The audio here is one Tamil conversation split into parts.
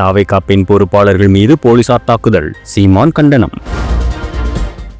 தாவேகா பெண் பொறுப்பாளர்கள் மீது போலீசார் தாக்குதல். சீமான் கண்டனம்.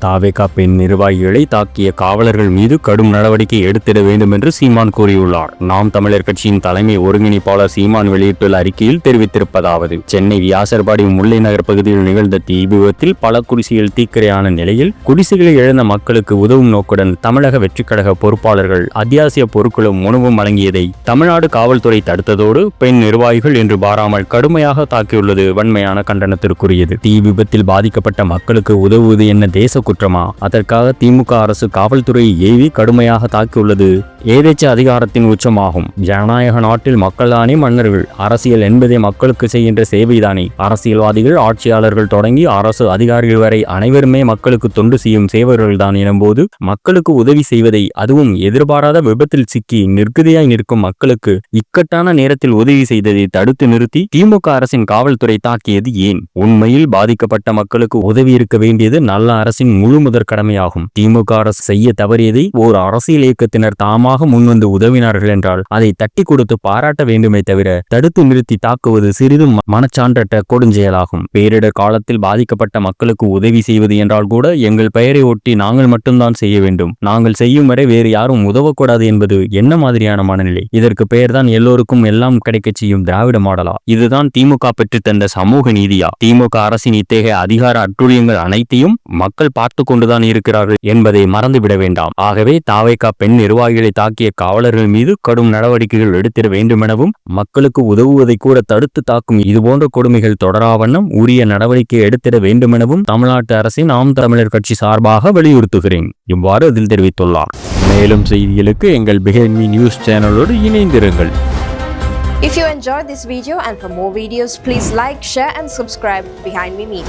தாவேகா பெண் நிர்வாகிகளை தாக்கிய காவலர்கள் மீது கடும் நடவடிக்கை எடுத்திட வேண்டும் என்று சீமான் கூறியுள்ளார். நாம் தமிழர் கட்சியின் தலைமை ஒருங்கிணைப்பாளர் சீமான் வெளியிட்டுள்ள அறிக்கையில் தெரிவித்திருப்பதாவது சென்னை வியாசர்பாடி முல்லை நகர் பகுதியில் நிகழ்ந்த தீ விபத்தில் பல குடிசைகள் தீக்கிரையான நிலையில் குடிசைகளை இழந்த மக்களுக்கு உதவும் நோக்குடன் தமிழக வெற்றிக்கழக பொறுப்பாளர்கள் அத்தியாவசிய பொருட்களும் உணவும் வழங்கியதை தமிழ்நாடு காவல்துறை தடுத்ததோடு பெண் நிர்வாகிகள் என்று பாராமல் கடுமையாக தாக்கியுள்ளது வன்மையான கண்டனத்திற்குரியது. தீ விபத்தில் பாதிக்கப்பட்ட மக்களுக்கு உதவுவது என்ன தேச குற்றமா? அதற்காக திமுக அரசு காவல்துறையை ஏவி கடுமையாக தாக்கியுள்ளது. ஏதேச்ச அதிகாரத்தின் உச்சமாகும். ஜனநாயக நாட்டில் மக்கள்தானே மன்னர்கள். அரசியல் என்பதே மக்களுக்கு செய்கின்ற சேவைதானே. அரசியல்வாதிகள் ஆட்சியாளர்கள் தொடங்கி அரசு அதிகாரிகள் வரை அனைவருமே மக்களுக்கு தொண்டு செய்யும் சேவர்கள்தான் எனும்போது மக்களுக்கு உதவி செய்வதை அதுவும் எதிர்பாராத விபத்தில் சிக்கி நிர்கதியாய் நிற்கும் மக்களுக்கு இக்கட்டான நேரத்தில் உதவி செய்ததை தடுத்து நிறுத்தி திமுக அரசின் காவல்துறை தாக்கியது ஏன்? உண்மையில் பாதிக்கப்பட்ட மக்களுக்கு உதவி இருக்க வேண்டியது நல்ல அரசின் முழு முதற் கடமையாகும். திமுக அரசு செய்ய தவறியதை ஓர் அரசியல் இயக்கத்தினர் தாமாக முன்வந்து உதவினார்கள் என்றால் அதை தட்டி கொடுத்து பாராட்ட வேண்டுமே தவிர தடுத்து நிறுத்தி தாக்குவது சிறிதும் மனச்சான்றற்ற கொடுஞ்செயலாகும். பேரிடர் காலத்தில் பாதிக்கப்பட்ட மக்களுக்கு உதவி செய்வது என்றால் கூட எங்கள் பெயரை ஒட்டி நாங்கள் மட்டும்தான் செய்ய வேண்டும். நாங்கள் செய்யும் வரை வேறு யாரும் உதவக்கூடாது என்பது என்ன மாதிரியான மனநிலை? இதற்கு பெயர்தான் எல்லோருக்கும் எல்லாம் கிடைக்கச் செய்யும் திராவிட மாடலா? இதுதான் திமுக பெற்று தந்த சமூக நீதியா? திமுக அரசின் இத்தகைய அதிகார அட்டுழியங்கள் அனைத்தையும் மக்கள் பார்த்து கொண்டுதான் இருக்கிறார்கள் என்பதை மறந்துவிட வேண்டாம். ஆகவே தாவைக்கா பெண் நிர்வாகிகளை தாக்கிய காவலர்கள் மீது கடும் நடவடிக்கைகள் எடுத்திட வேண்டுமெனவும் மக்களுக்கு உதவுவதை கூட தடுத்து தாக்கும் இதுபோன்ற கொடுமைகள் தொடராவண்ணம் உரிய நடவடிக்கை எடுத்திட வேண்டுமெனவும் தமிழ்நாட்டு அரசின் ஆம் தமிழர் கட்சி சார்பாக வலியுறுத்துகிறேன். இவ்வாறு அதில் தெரிவித்துள்ளார். மேலும் செய்திகளுக்கு எங்கள் பிஹேன்மி நியூஸ் சேனலோடு இணைந்திருங்கள். If you enjoyed this video and for more videos, please like, share and subscribe Behind Me Media.